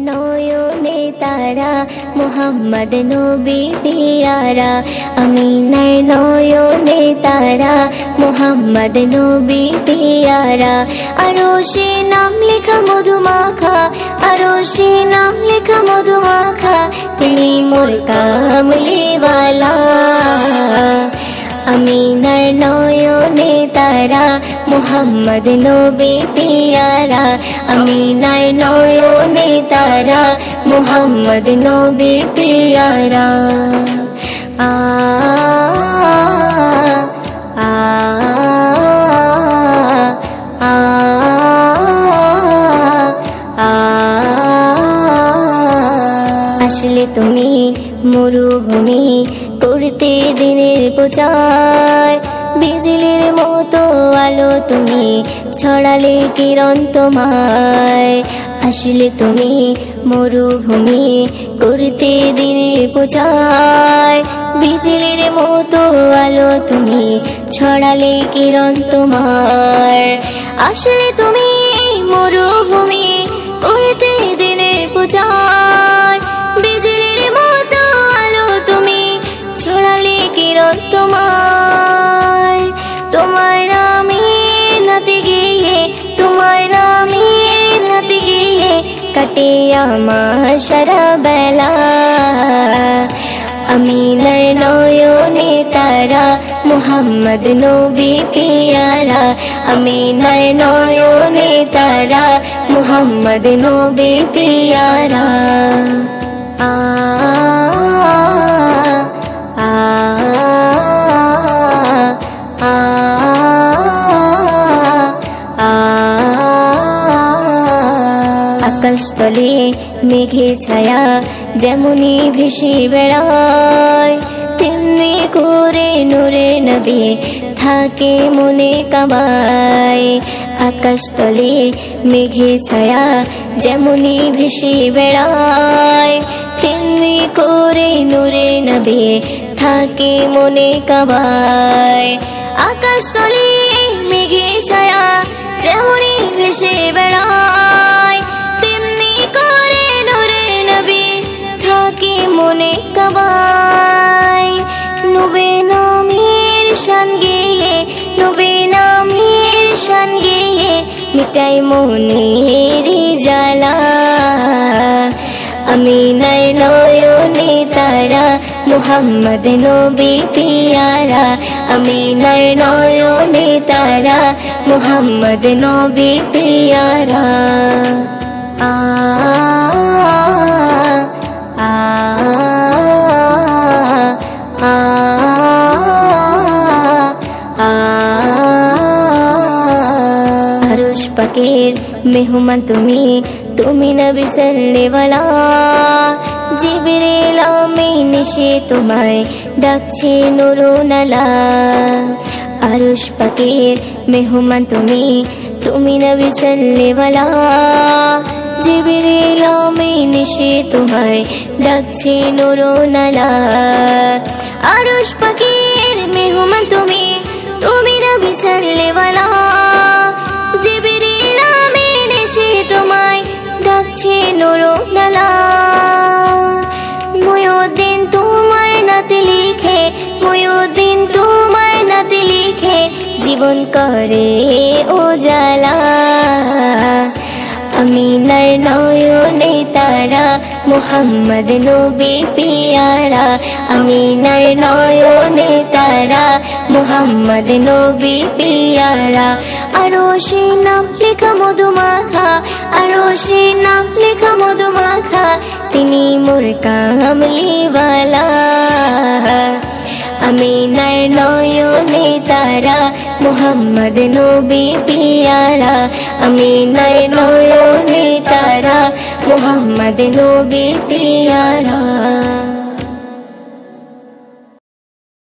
নয়নে তারা, মোহাম্মদ নবী পিয়ারা। আমিনার নয়নে তারা, মোহাম্মদ নবী পিয়ারা। আরও সে নাম লেখা মধুমাখা, আরও সে নাম লেখা মধুমাখা, তিনি মোর কামলিওয়ালা। আমিনার নয়নে তারা মোহাম্মদ নবী পিয়ারা, আমিনার নয়নে তারা, মোহাম্মদ নবী পিয়ারা। আ আসলে তুমি মরুভূমি করতে দিনের প্রচার বিজলির মতো আলো তুমি ছড়ালে কিরণ তোমায়। আসলে তুমি মরুভূমি করতে দিনের প্রচার বিজলির মতো আলো তুমি ছড়ালে কিরণ তোমার আসলে তুমি মরুভূমি করতে আমার সারা বেলা। আমিনার নয়নে তারা, মোহাম্মদ নবী পিয়ারা। আমিনার নয়নে তারা, মোহাম্মদ নবী পিয়ারা। আ আকাশ তলে মেঘে ছায়া যেমনই ভেসে বেড়ায়, তেমনি করে নূরে নবী থাকে মনে কাবায় আকাশ তলে মেঘে ছায়া যেমনই ভেসে বেড়ায়, তেমনি করে নূরে নবী থাকে মনে কাবায় আকাশ তলে মেঘে নবে নামের শান গেয়ে, নবে নামের শান গেয়ে, মিটাই মনের জ্বালা। আমিনার নয়নে তারা, মোহাম্মদ নবী পিয়ারা। আমিনার নয়নে তারা, মোহাম্মদ নবী পিয়ারা। আ পাকের মেহমান তুমি তুমি নবী সাল্লেওয়ালা। জিবরিল সে তোমায় ডাকছে নুরুনালা আরশ পাকের মেহমান তুমি তুমি নবী সাল্লেওয়ালা। জিবরিল আমিন সে তোমায় ডাকছে নুরুনালা আরশ পাকের মেহমান তুমি তুমি নবী সাল্লেওয়ালা। ডাকছে নুরুনালা ময়ুদ্দিন তোমার নাতে লিখে ময়ুদ্দিন তোমার নাতে লিখে, জীবন করে উজালা আমিনার নয়নে তারা, মোহাম্মদ নবী পিয়ারা। আমিনার নয়নে তারা, মোহাম্মদ নবী পিয়ারা। আরও সে নাম লেখা মধুমাখা আরও নাম লেখা মধুমাখা, তিনি মোর কামলিওয়ালা আমিনার নয়নে তারা, মোহাম্মদ নবী পিয়ারা। আমিনার নয়নে তারা, মোহাম্মদ নবী পিয়ারা।